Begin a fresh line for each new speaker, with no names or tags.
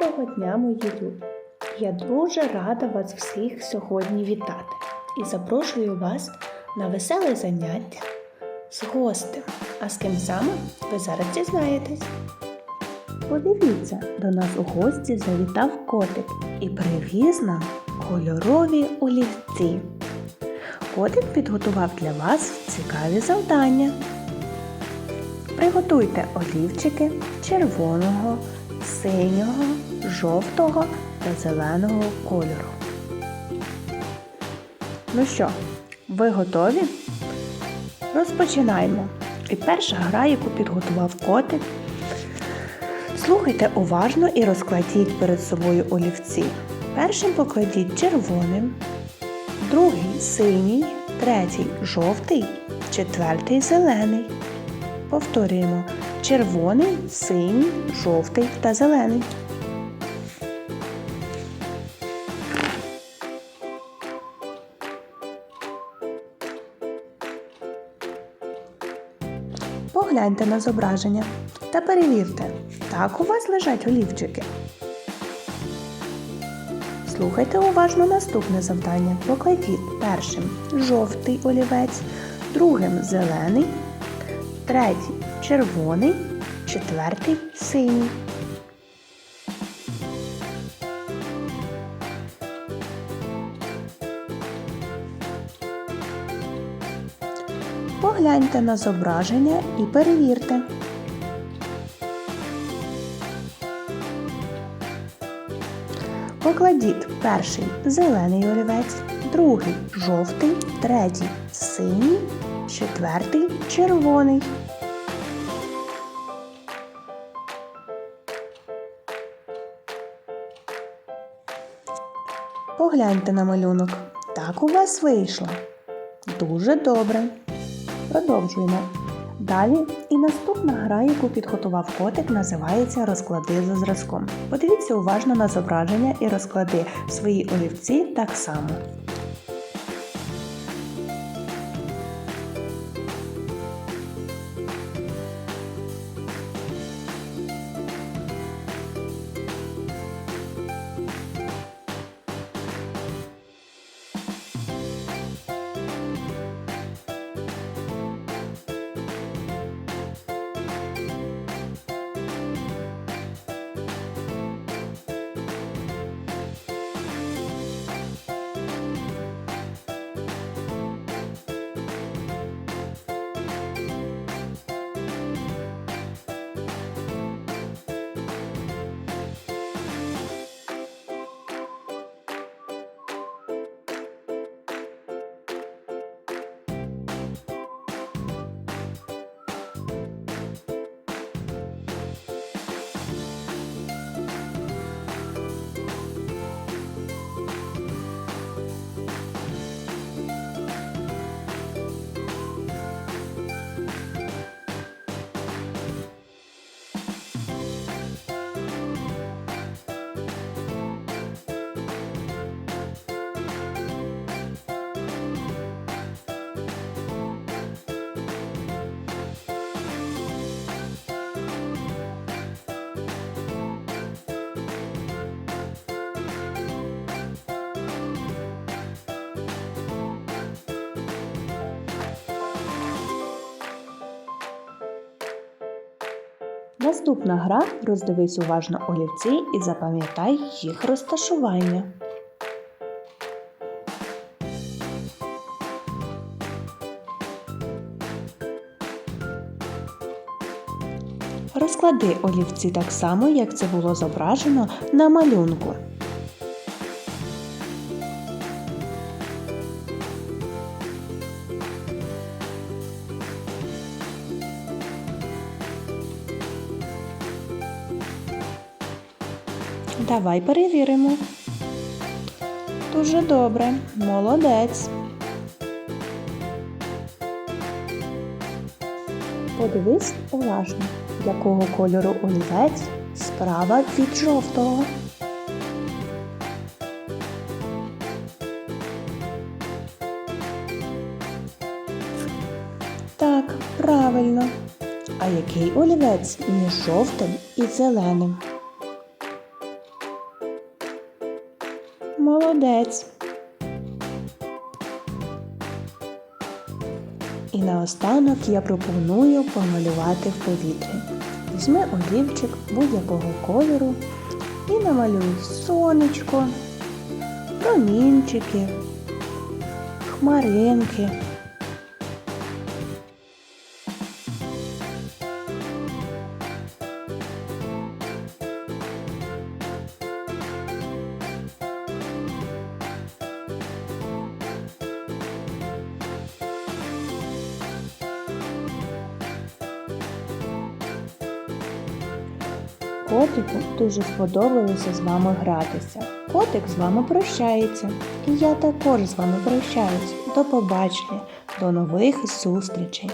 Доброго дня, мої любі! Я дуже рада вас всіх сьогодні вітати і запрошую вас на веселе заняття з гостем. А з ким саме ви зараз дізнаєтесь. Подивіться, до нас у гості завітав котик і привіз нам кольорові олівці. Котик підготував для вас цікаві завдання. Приготуйте олівчики червоного, синього, жовтого та зеленого кольору. Ну що, ви готові? Розпочинаємо. І перша гра, яку підготував котик. Слухайте уважно і розкладіть перед собою олівці. Першим покладіть червоним, другий синій, третій жовтий, четвертий зелений. Повторюємо червоний, синій, жовтий та зелений. Погляньте на зображення та перевірте, так у вас лежать олівчики. Слухайте уважно наступне завдання. Покладіть першим жовтий олівець, другим зелений, третій червоний, четвертий синій. Погляньте на зображення і перевірте. Покладіть перший зелений олівець, другий жовтий, третій синій, четвертий червоний. Погляньте на малюнок. Так у вас вийшло. Дуже добре. Продовжуємо. Далі і наступна гра, яку підготував котик, називається Розклади за зразком. Подивіться уважно на зображення і розклади свої олівці так само. Наступна гра роздивись уважно олівці і запам'ятай їх розташування. Розклади олівці так само, як це було зображено на малюнку. Давай перевіримо. Дуже добре, молодець. Подивись уважно, якого кольору олівець справа від жовтого. Так, правильно. А який олівець між жовтим і зеленим? Молодець. І наостанок я пропоную помалювати в повітрі. Візьми олівчик будь-якого кольору і намалюй сонечко, промінчики, хмаринки. Котику дуже сподобалося з вами гратися. Котик з вами прощається. І я також з вами прощаюсь. До побачення, до нових зустрічей!